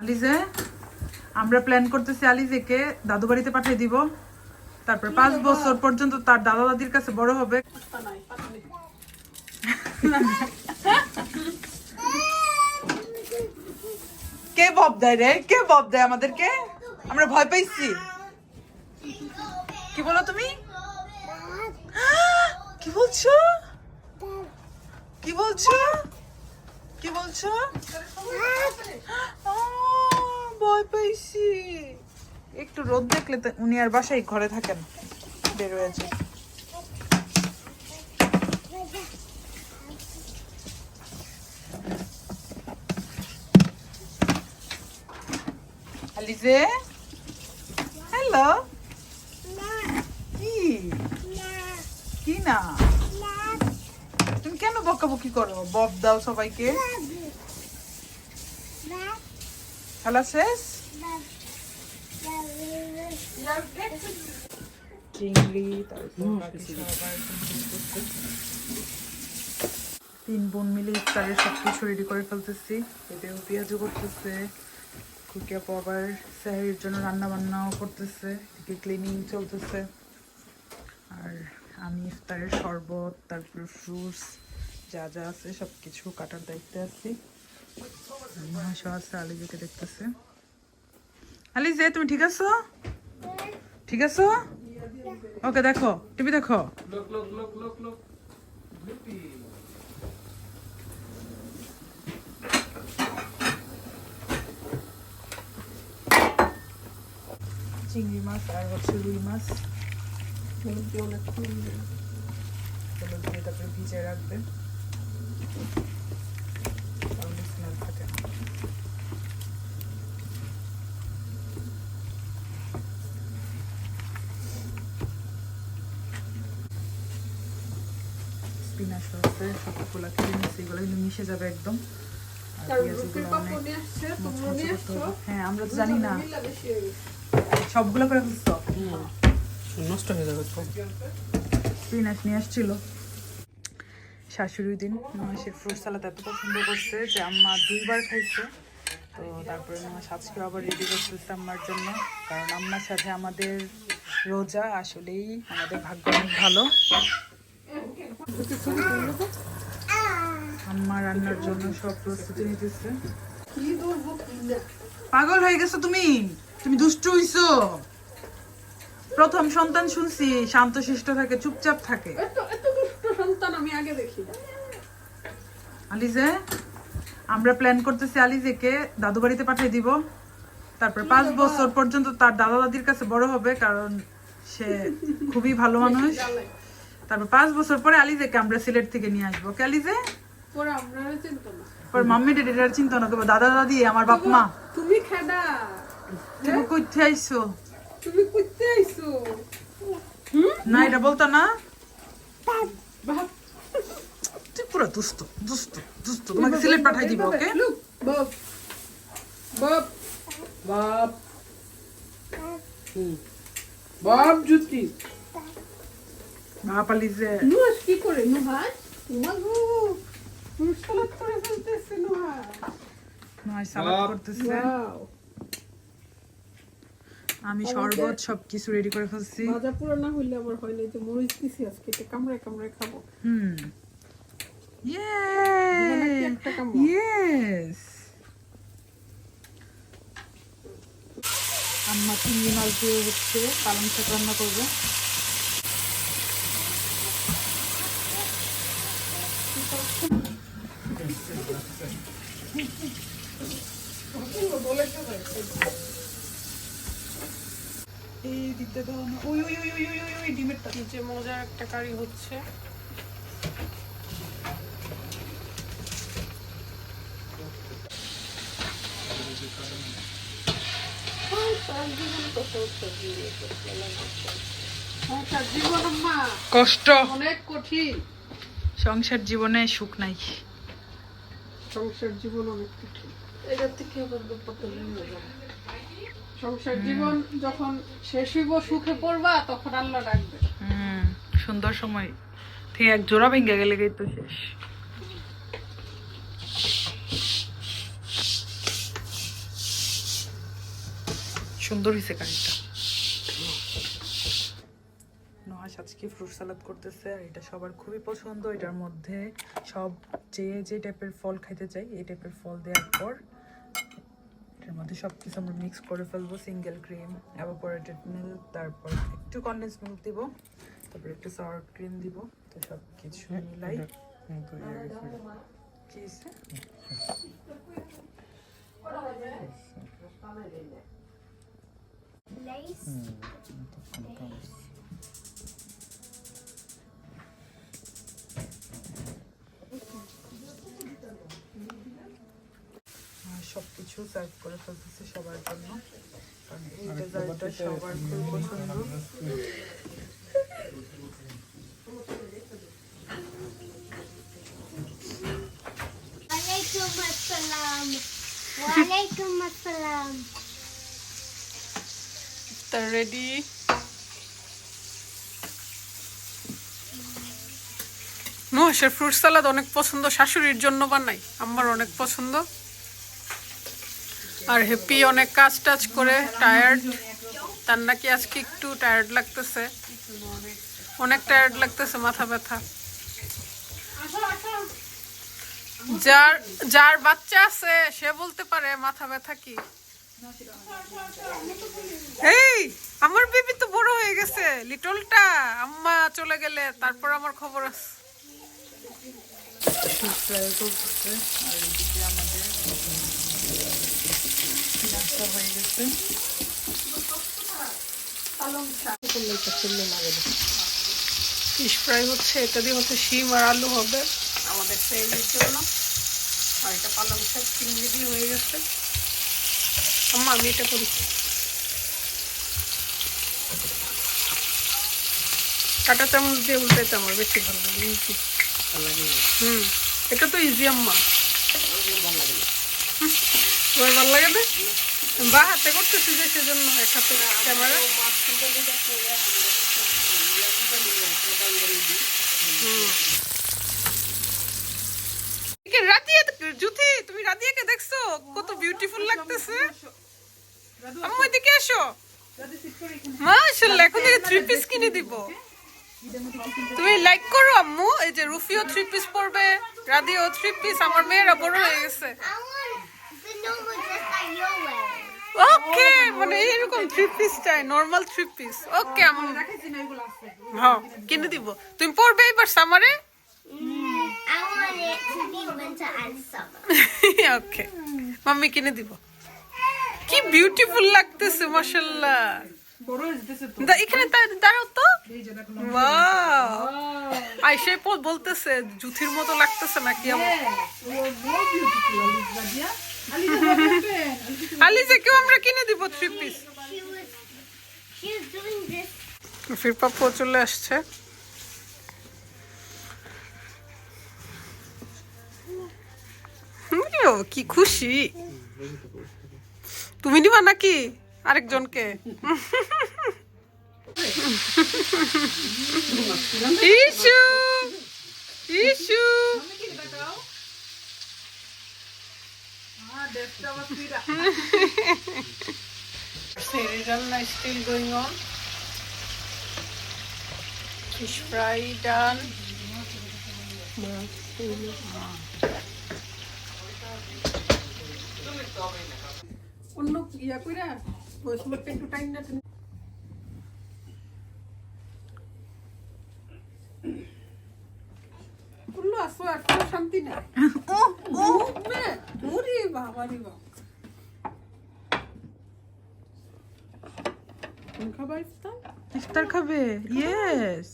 আলিজে আমরা প্ল্যান করতেছি আলিজেকে দাদু বাড়িতে পাঠিয়ে দিব। তারপর পাঁচ বছর পর্যন্ত তার দাদা দাদির কাছে বড় হবে। কে বব দেয় রে? কে বব দেয় আমাদেরকে? আমরা ভয় পাইছি। কি বলো তুমি? কি বলছো? কি বলছো? কি বলছো? ভয় পাইছি। একটু রোদ দেখলে তো উনি আর বাসায় ঘরে থাকেন বের হয়ে যায় আলিজে? হ্যালো? কি? কি না? তুমি কেন বকাবকি করো? বব দাও সবাইকে। খেলা শেষ চিংড়ি তিন বোন মিলে ইফতারের সব কিছু রেডি করে ফেলতেছি। এতেও পেঁয়াজও করতেছে। খুকি আপু আবার স্যারের জন্য রান্না বান্নাও করতেছে। এদিকে ক্লিনিং চলতেছে। আর আমি ইফতারের শরবত তারপর ফ্রুটস যা যা আছে সব কিছু কাটার দায়িত্বে আছি। মহাশয় আছে তুমি ঠিক আছো? ঠিক আছো? ওকে, দেখো চিংড়ি মাছ আর হচ্ছে রুই মাছ। হলুদ দিয়ে দিয়ে তারপরে ভিজিয়ে রাখবে তাহলে স্মেল থাকে না স্পিনাচ আছে সবগুলো খেয়ে নিচ্ছে এগুলো কিন্তু মিশে যাবে একদম। হ্যাঁ আমরা তো জানি না। সবগুলো করে ফেলছো নষ্ট হয়ে যাবে তো। নিয়ে আসছিল। শাশুড়ি দিন সে ফ্রুট সালাদ এত পছন্দ করছে যে আম্মা দুইবার খাইছে। তো তারপরে মাস আজকে আবার রেডি করতেছে আম্মার জন্য। কারণ আম্মার সাথে আমাদের রোজা আসলেই আমাদের ভাগ্য অনেক ভালো। আম্মা রান্নার জন্য সব প্রস্তুতি নিতেছে। পাগল হয়ে গেছো তুমি? তুমি দুষ্টু হইছো। প্রথম সন্তান শুনছি শান্তশিষ্ট থাকে চুপচাপ থাকে। সন্তান আমি আগে দেখি আলিজে আমরা প্ল্যান করতেছি আলিজেকে দাদু বাড়িতে পাঠিয়ে দিব। তারপর পাঁচ বছর পর্যন্ত তার দাদা দাদির কাছে বড় হবে কারণ সে খুবই ভালো মানুষ। তারপর পাঁচ বছর পরে আলিজেকে আমরা সিলেট থেকে নিয়ে আসব। কে আলিজে? পরে আপনারা চিন্তা না। পর মাম্মি ডেডিটার চিন্তা না করব দাদা দাদি আমার বাপ মা। তুমি খেডা তুমি কইতে আইসো তুমি আইছো? না এটা বলতো না? তুই পুরো দুষ্ট দুষ্ট দুষ্ট। তোমাকে সিলেট পাঠাই দিব ওকে? বাপ বাপ বাপ। বাপ জুতি নুহাস কি করে? নুহাস মাগো নুহাস করে ফেলতেছে নুহাস সালাদ করতেছে। আমি শরবত সব কিছু রেডি করে ফেলছি। ভাজা পুরো না হইলে আবার হয় না যে মরিচ দিছি আজকে এটা কামড়ায় কামড়ায় খাব। হুম। কামড়? Yes! আম্মা মাছ দিয়ে হচ্ছে পালং শাক রান্না করব। এই দিতে দাও না ওই ওই ওই ওই ওই ওই ওই ডিমেরটা যে মজার একটা কারি হচ্ছে সংসার জীবন আম্মা কষ্ট। অনেক কঠিন। সংসার জীবনে সুখ নাই। সংসার জীবন অনেক কঠিন। সংসার জীবন যখন শেষ হইব সুখে পড়বা তখন আল্লাহ ডাকবে। হুম সুন্দর সময়। ঠিক এক জোড়া ভেঙে গেলে গেই তো শেষ। সুন্দর হয়েছে কারিটা নহাস আজকে ফ্রুট সালাদ করতেছে আর এটা সবার খুবই পছন্দ। এটার মধ্যে সব যে যে টাইপের ফল খাইতে চাই এই টাইপের ফল দেওয়ার পর এটার মধ্যে সব কিছু আমরা মিক্স করে ফেলব। সিঙ্গেল ক্রিম এভাপোরেটেড মিল্ক তারপর একটু কন্ডেন্স মিল্ক দিব তারপর একটু সাওয়ার ক্রিম দিব তো সব কিছু মিলাই। কি হইছে? সবকিছু সার্ভ করে ফেলতেছে সবার জন্য। এই ডেজার্টটা সবার খুব পছন্দ। রেডি নুহাসের ফ্রুট সালাদ অনেক পছন্দ শাশুড়ির জন্য বানাই আমার অনেক পছন্দ। আর হ্যাপি অনেক কাজ টাজ করে টায়ার্ড তার নাকি আজকে একটু টায়ার্ড লাগতেছে। অনেক টায়ার্ড লাগতেছে, মাথা ব্যথা। যার যার বাচ্চা আছে, সে বলতে পারে মাথা ব্যথা কি। এই, আমার বেবি তো বড় হয়ে গেছে, লিটলটা। আম্মা চলে গেলে, তারপর আমার খবর আছে। আমাদের নাস্তা হয়ে গেছে ফিশ ফ্রাই হচ্ছে এটা দিয়ে হচ্ছে শিম আর আলু হবে। আমাদের সেলের জন্য আর এটা পালং শাক চিংড়ি দিয়ে হয়ে গেছে। আম্মা আমি এটা করি। কাটা চামচ দিয়ে উল্টাইতে আমার বেশি ভালো লাগে ইজি হুম এটা তো ইজি আম্মা। তোমার ভালো লাগে না? বা হাতে করতেছি যে সেজন্য এক হাতে ক্যামেরা। দেখছ? কত বিউটিফুল লাগতেছে। আম্মু, এদিকে এখন থ্রি পিস কিনে দিব। তুমি লাইক করো আম্মু, এই যে রুফিও থ্রি পিস পরবে, রাধিয়াও থ্রি পিস আমার মেয়েরা বড় হয়ে গেছে। ওকে মানে এরকম থ্রি পিস চাই নরমাল থ্রি পিস ওকে আম্মু। হ্যাঁ কিনে দিব। তুমি পরবে এবার সামারে. ওকে মাম্মি কিনে দিব। কি বিউটিফুল লাগতেছে দা এখানে দাঁড়াও তো। ওয়াও আইসে বলতেছে জুথির মতো লাগতেছে নাকি আমার? আলিজে কেউ আমরা কিনে দিব three piece She was she was doing this. ফির পাপ্পু চলে আসছে। কি খুশি। তুমি নিবা নাকি আরেকজনকে? ইসু ইসু Ranna is still going on. Fish fry done. অন্য ইয়া ওই একটু টাইম না উল্লু আসো আর কোনো শান্তি নাই। ও ও ওরে বাবা রে বাবা। ইফতার? ইফতার খাবে? ইয়েস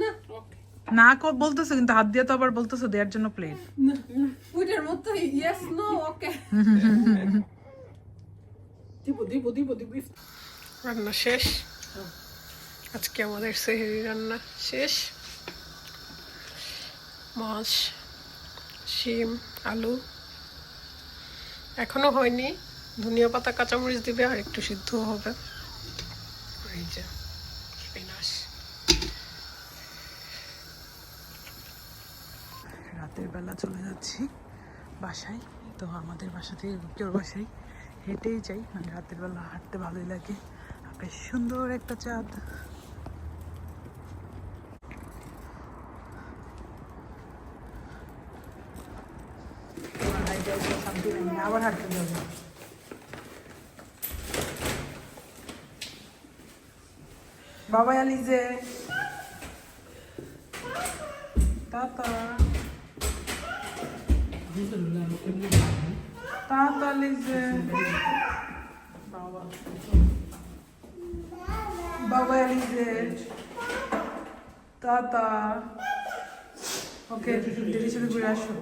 না। ওকে বলতেছে কিন্তু হাত দিয়ে তো আবার বলতেছে দেওয়ার জন্য প্লেট ওইটার মতো ইয়েস নো ওকে দিব দিব দিব দিব রান্না শেষ। আজকে আমাদের সেহেরি রান্না শেষ। মাছ, শিম, আলু। এখনও হয়নি। ধনিয়া পাতা, কাঁচামরিচ দিবে আর একটু সিদ্ধ হবে। এই যে রাতের বেলা চলে যাচ্ছি বাসায়। তো আমাদের বাসা থেকে কেউ বাসায়। হেঁটেই যাই। মানে রাতের বেলা হাঁটতে ভালোই লাগে। বেশ সুন্দর একটা চাঁদ আমার এসে শান্তি নেই আবার হাঁটতে যাব বাবা আলিজে তাতা তাতা লিজে বাবা বাবা আলিজে তাতা ওকে দেরি শুরু করে আসো